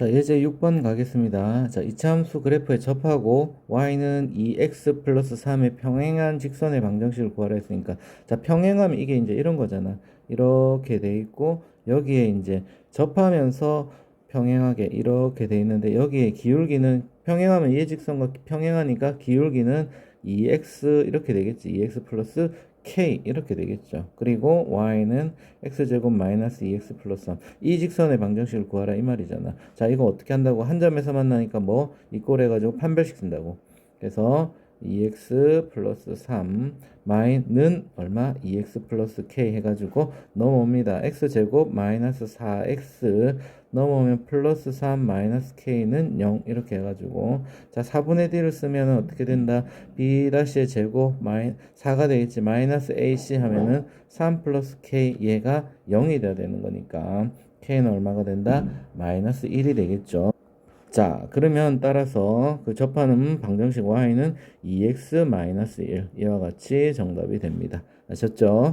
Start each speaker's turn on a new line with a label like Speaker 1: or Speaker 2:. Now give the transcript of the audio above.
Speaker 1: 자, 예제 6번 가겠습니다. 자, 이차함수 그래프에 접하고 y는 2x 플러스 3의 평행한 직선의 방정식을 구하라 했으니까 자, 평행하면 이게 이제 이런 거잖아. 이렇게 돼 있고 여기에 이제 접하면서 평행하게 이렇게 돼 있는데 여기에 기울기는 평행하면 이 직선과 평행하니까 기울기는 2x 이렇게 되겠지. 2x 플러스 k 이렇게 되겠죠. 그리고 y는 x제곱 마이너스 2x 플러스 3. 이 직선의 방정식을 구하라 이 말이잖아. 자, 이거 어떻게 한다고? 한 점에서 만나니까 뭐 이꼴 해가지고 판별식 쓴다고. 그래서 2x 플러스 3 마이는 얼마? 2x 플러스 k 해가지고 넘어옵니다. x제곱 마이너스 4x 넘어오면 플러스 3 마이너스 k는 0 이렇게 해가지고 자 4분의 d를 쓰면 어떻게 된다? b 다시의 제곱 마이 4가 되겠지 마이너스 ac 하면은 3 플러스 k 얘가 0이 돼야 되는 거니까 k는 얼마가 된다? 마이너스 1이 되겠죠. 자, 그러면 따라서 그 접하는 방정식 y는 2x-1 이와 같이 정답이 됩니다. 아셨죠?